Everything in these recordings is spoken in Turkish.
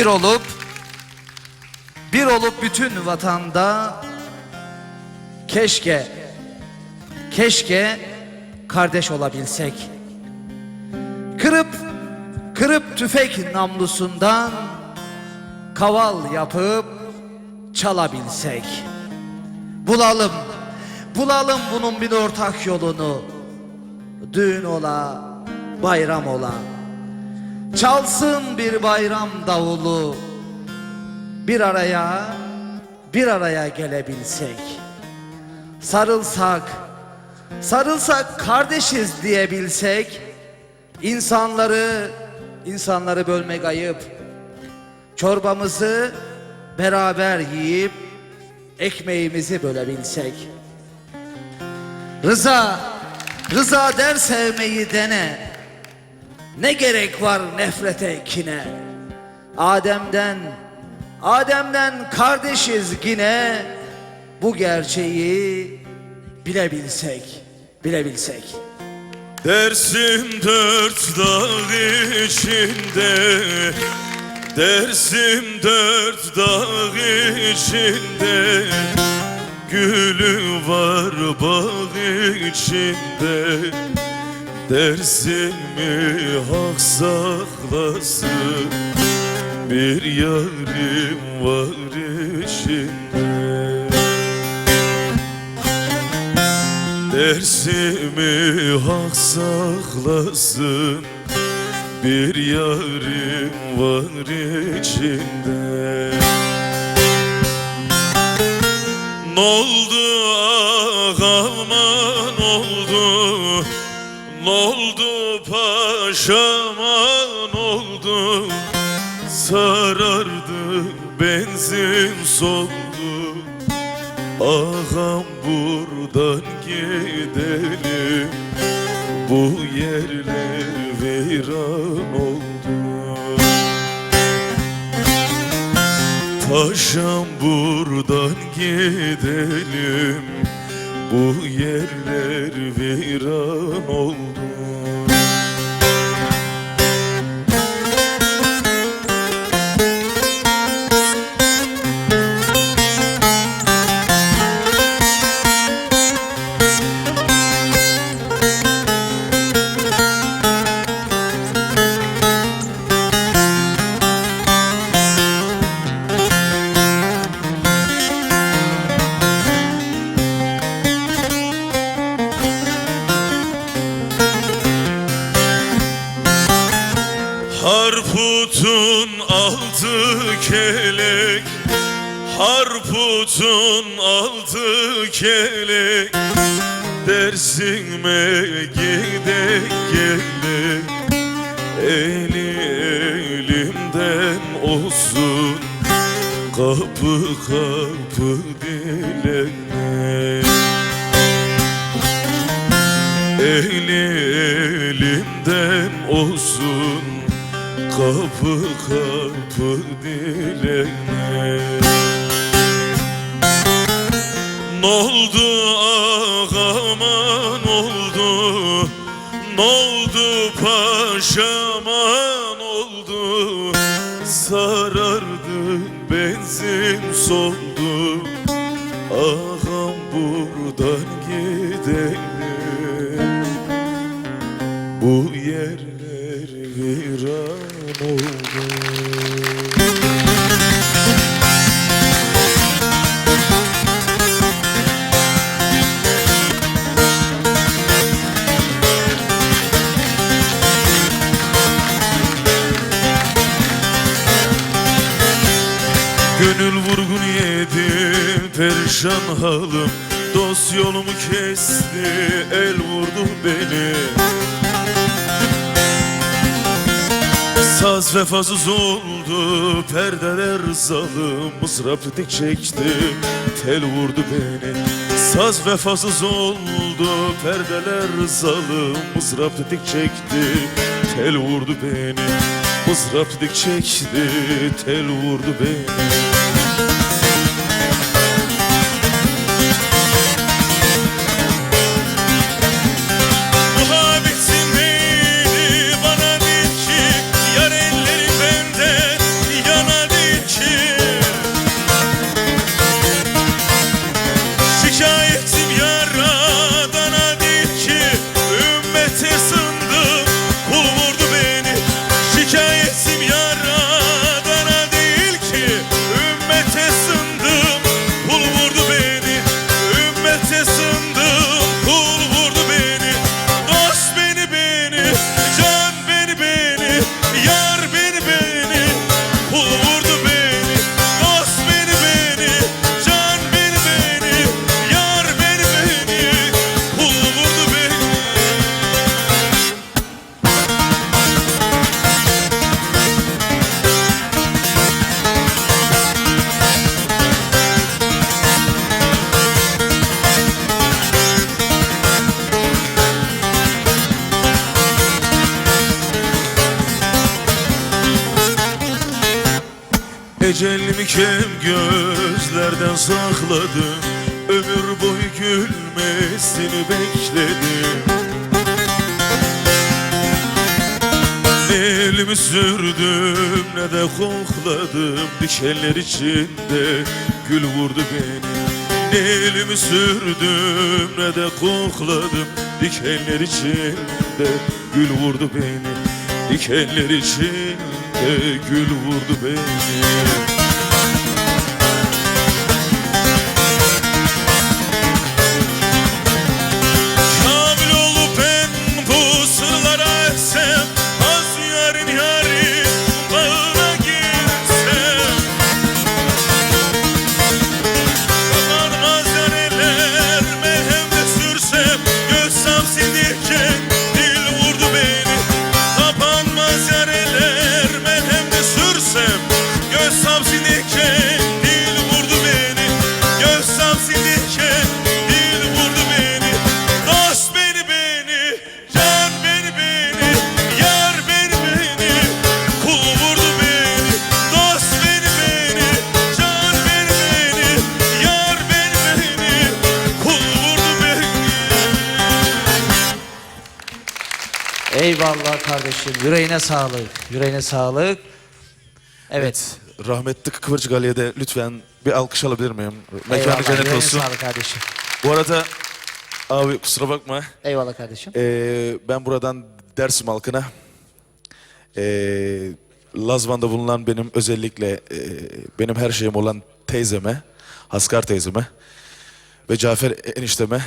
Bir olup bir olup bütün vatanda keşke keşke kardeş olabilsek. Kırıp kırıp tüfek namlusundan kaval yapıp çalabilsek. Bulalım bulalım bunun bir ortak yolunu. Düğün ola, bayram ola. Çalsın bir bayram davulu. Bir araya bir araya gelebilsek. Sarılsak Sarılsak kardeşiz diyebilsek insanları insanları bölmek ayıp. Çorbamızı beraber yiyip ekmeğimizi bölebilsek. Rıza Rıza der sevmeyi dene ne gerek var nefrete kine? Adem'den Adem'den kardeşiz yine. Bu gerçeği bilebilsek Bilebilsek. Dersim dört dağ içinde Dersim dört dağ içinde. Gülü var bağ içinde Dersimi hak saklasın. Bir yarim var içinde. Dersimi hak saklasın. Bir yarim var içinde. N'oldu ağaman oldu N'oldu paşaman oldu. Sarardı benzin soldu. Ağam buradan gidelim. Bu yerler viran oldu. Paşam buradan gidelim Bu yerler viran oldu Harputun altı kelek. Dersime gidek gelek. Eli elimden olsun Kapı kapı dilek Eli elimden olsun Kapı kapı dilene N'oldu ağaman oldu. N'oldu paşaman oldu. Sarardı benzin soldu Ağam buradan gidelim perişan halim Dost yolumu kesti el vurdu beni. Saz vefasız oldu perdeler zalim Mızrap dik çekti tel vurdu beni. Saz vefasız oldu perdeler zalim Mızrap dik çekti tel vurdu beni. Mızrap dik çekti tel vurdu beni Ecelimi kem gözlerden sakladım. Ömür boyu gülmesini bekledim. Ne elimi sürdüm ne de kokladım. Dikenler içinde gül vurdu beni. Ne elimi sürdüm ne de kokladım. Dikenler içinde gül vurdu beni. Dikenler içinde gül vurdu beni Eyvallah kardeşim. Yüreğine sağlık. Yüreğine sağlık. Evet. Rahmetli Kıvırcık Ali'ye de lütfen bir alkış alabilir miyim? Mekanı cennet yüreğine olsun. sağlık kardeşim. Bu arada abi kusura bakma. Eyvallah kardeşim. Ee, ben buradan Dersim halkına ee, Lazvan'da bulunan benim özellikle ee, benim her şeyim olan teyzeme, Haskar teyzeme ve Cafer enişteme,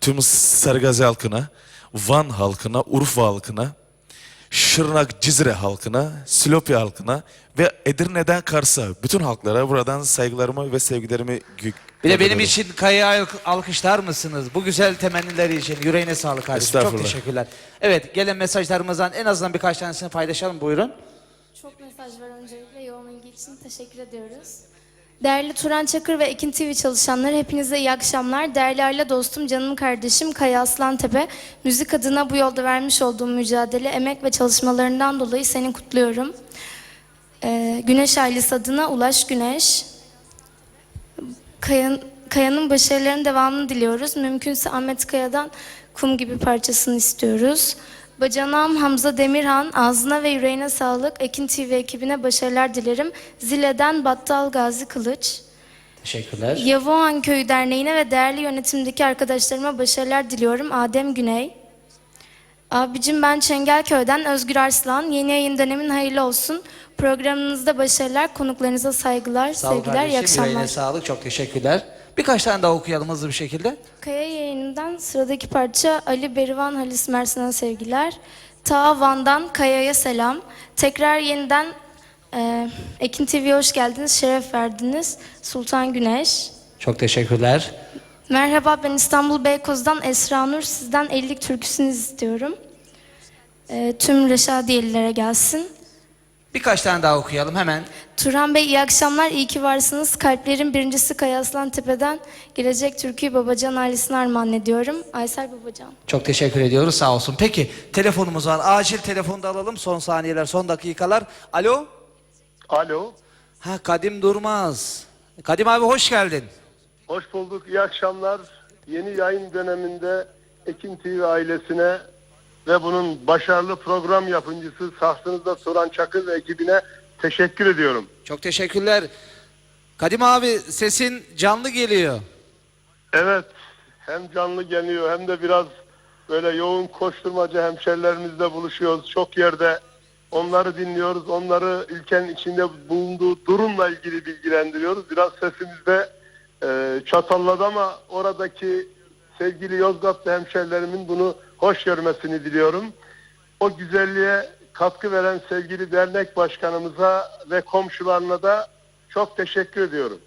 tüm Sarıgazi halkına, Van halkına, Urfa halkına, Şırnak Cizre halkına, Silopya halkına ve Edirne'den Kars'a bütün halklara buradan saygılarımı ve sevgilerimi gö- Bir de benim gönderiyorum. için Kaya'yı alk- alkışlar mısınız? Bu güzel temennileri için. Yüreğine sağlık kardeşim. Çok Estağfurullah. teşekkürler. Evet gelen mesajlarımızdan en azından birkaç tanesini paylaşalım. Buyurun. Çok mesaj var öncelikle yoğun ilgi için teşekkür ediyoruz. Değerli Turan Çakır ve Ekin TV çalışanları hepinize iyi akşamlar. Değerli aile dostum, canım kardeşim Kaya Aslantepe, müzik adına bu yolda vermiş olduğum mücadele, emek ve çalışmalarından dolayı seni kutluyorum. Ee, Güneş ailesi adına Ulaş Güneş. Kaya'nın başarılarının devamını diliyoruz. Mümkünse Ahmet Kaya'dan kum gibi parçasını istiyoruz. Bacanağım Hamza Demirhan, ağzına ve yüreğine sağlık. Ekin TV ekibine başarılar dilerim. Zile'den Battal Gazi Kılıç. Teşekkürler. Yavuhan Köyü Derneği'ne ve değerli yönetimdeki arkadaşlarıma başarılar diliyorum. Adem Güney. Abicim ben Çengelköy'den Özgür Arslan. Yeni yayın dönemin hayırlı olsun. Programınızda başarılar, konuklarınıza saygılar, Sağ sevgiler, iyi kardeşim. akşamlar. Yüreğine sağlık. Çok teşekkürler. Birkaç tane daha okuyalım hızlı bir şekilde. Kaya yayınından sıradaki parça Ali Berivan Halis Mersin'e sevgiler. Ta Van'dan Kaya'ya selam. Tekrar yeniden e, Ekin TV'ye hoş geldiniz, şeref verdiniz. Sultan Güneş. Çok teşekkürler. Merhaba ben İstanbul Beykoz'dan Esra Nur. Sizden 50'lik türküsünü istiyorum. E, tüm Reşadiyelilere gelsin. Birkaç tane daha okuyalım hemen. Turan Bey iyi akşamlar, iyi ki varsınız. Kalplerin birincisi Kaya Aslan Tepe'den gelecek türküyü Babacan ailesine armağan ediyorum. Aysel Babacan. Çok teşekkür ediyoruz sağ olsun. Peki telefonumuz var. Acil telefonu da alalım. Son saniyeler, son dakikalar. Alo. Alo, Ha Kadim Durmaz. Kadim abi hoş geldin. hoş bulduk. İyi akşamlar. Yeni yayın döneminde Ekin TV ailesine ve bunun başarılı program yapımcısı Sahtınızda Soran Çakır ve ekibine teşekkür ediyorum. Çok teşekkürler. Kadim abi sesin canlı geliyor. Evet, hem canlı geliyor hem de biraz böyle yoğun koşturmaca hemşerilerimizle buluşuyoruz. Çok yerde onları dinliyoruz. Onları ülkenin içinde bulunduğu durumla ilgili bilgilendiriyoruz. Biraz sesimizde e, çatalladı ama oradaki sevgili Yozgatlı hemşerilerimin bunu hoş görmesini diliyorum. O güzelliğe katkı veren sevgili dernek başkanımıza ve komşularına da çok teşekkür ediyorum.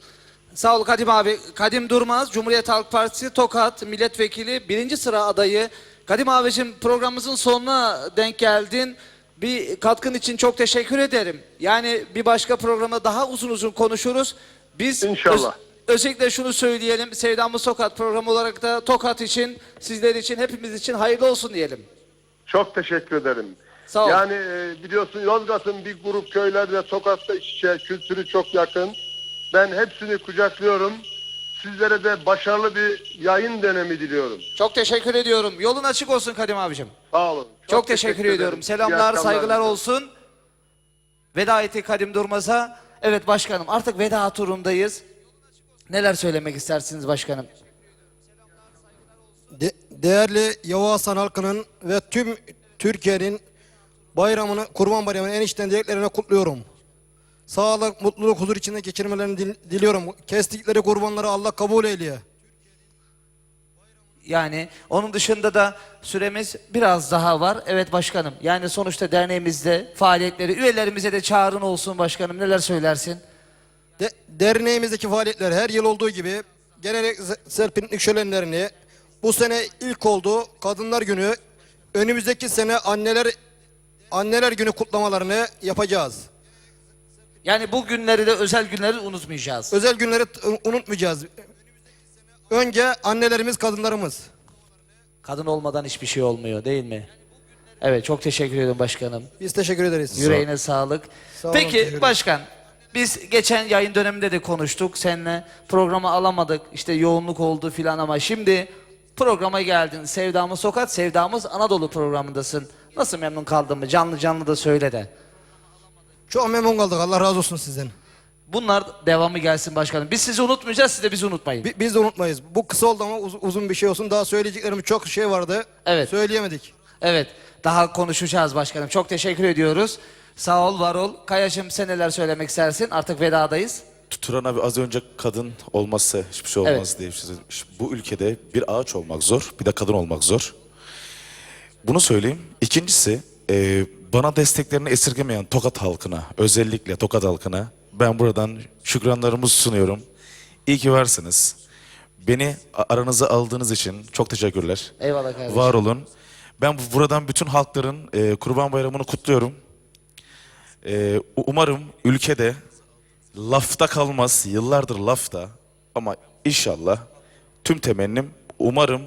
Sağ ol Kadim abi. Kadim Durmaz, Cumhuriyet Halk Partisi Tokat Milletvekili birinci sıra adayı. Kadim abicim programımızın sonuna denk geldin. Bir katkın için çok teşekkür ederim. Yani bir başka programda daha uzun uzun konuşuruz. Biz İnşallah. Özellikle şunu söyleyelim. Sevdamız Tokat programı olarak da Tokat için, sizler için, hepimiz için hayırlı olsun diyelim. Çok teşekkür ederim. Sağ ol. Yani e, biliyorsun Yozgat'ın bir grup köylerle Tokat'ta iç içe kültürü çok yakın. Ben hepsini kucaklıyorum. Sizlere de başarılı bir yayın dönemi diliyorum. Çok teşekkür ediyorum. Yolun açık olsun Kadim abicim. Sağ olun. Çok, teşekkür, ederim. ediyorum. Selamlar, saygılar olsun. Veda etti Kadim Durmaz'a. Evet başkanım artık veda turundayız. Neler söylemek istersiniz başkanım? De- değerli Hasan halkının ve tüm Türkiye'nin bayramını, Kurban Bayramı'nı en içten dileklerine kutluyorum. Sağlık, mutluluk, huzur içinde geçirmelerini dil- diliyorum. Kestikleri kurbanları Allah kabul eyleye. Yani onun dışında da süremiz biraz daha var. Evet başkanım. Yani sonuçta derneğimizde faaliyetleri üyelerimize de çağrın olsun başkanım. Neler söylersin? De- derneğimizdeki faaliyetler her yıl olduğu gibi geleneksel piknik şölenlerini bu sene ilk oldu Kadınlar Günü önümüzdeki sene anneler anneler günü kutlamalarını yapacağız. Yani bu günleri de özel günleri unutmayacağız. Özel günleri unutmayacağız. Önce annelerimiz, kadınlarımız. Kadın olmadan hiçbir şey olmuyor değil mi? Evet çok teşekkür ederim başkanım. Biz teşekkür ederiz. Yüreğine sağlık. Sağ olun, Peki başkan biz geçen yayın döneminde de konuştuk seninle. Programa alamadık işte yoğunluk oldu filan ama şimdi programa geldin. Sevdamız Sokak, Sevdamız Anadolu programındasın. Nasıl memnun kaldın mı? Canlı canlı da söyle de. Çok memnun kaldık. Allah razı olsun sizden. Bunlar devamı gelsin başkanım. Biz sizi unutmayacağız, siz de bizi unutmayın. Bi- Biz de unutmayız. Bu kısa oldu ama uz- uzun bir şey olsun. Daha söyleyeceklerimiz çok şey vardı. Evet. Söyleyemedik. Evet, daha konuşacağız başkanım. Çok teşekkür ediyoruz. Sağ ol, var ol. Kayacığım sen neler söylemek istersin? Artık vedadayız. Turan abi az önce kadın olmazsa hiçbir şey olmaz Evet. diye bir şey söylemiş. Bu ülkede bir ağaç olmak zor, bir de kadın olmak zor. Bunu söyleyeyim. İkincisi, e, bana desteklerini esirgemeyen Tokat halkına, özellikle Tokat halkına ben buradan şükranlarımı sunuyorum. İyi ki varsınız. Beni a- aranıza aldığınız için çok teşekkürler. Eyvallah kardeşim. Var olun. Ben bu- buradan bütün halkların e, Kurban Bayramı'nı kutluyorum. E, u- umarım ülkede lafta kalmaz, yıllardır lafta ama inşallah tüm temennim umarım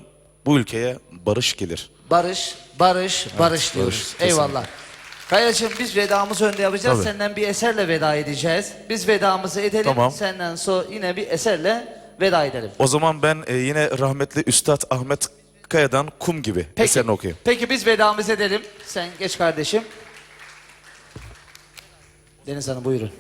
bu ülkeye barış gelir. Barış, barış, barış diyoruz. barış, kesinlikle. Eyvallah. Kayacığım biz vedamızı önde yapacağız. Tabii. Senden bir eserle veda edeceğiz. Biz vedamızı edelim. Tamam. Senden sonra yine bir eserle veda edelim. O zaman ben e, yine rahmetli Üstad Ahmet Kaya'dan Kum gibi Peki. eserini okuyayım. Peki biz vedamızı edelim. Sen geç kardeşim. Deniz Hanım buyurun.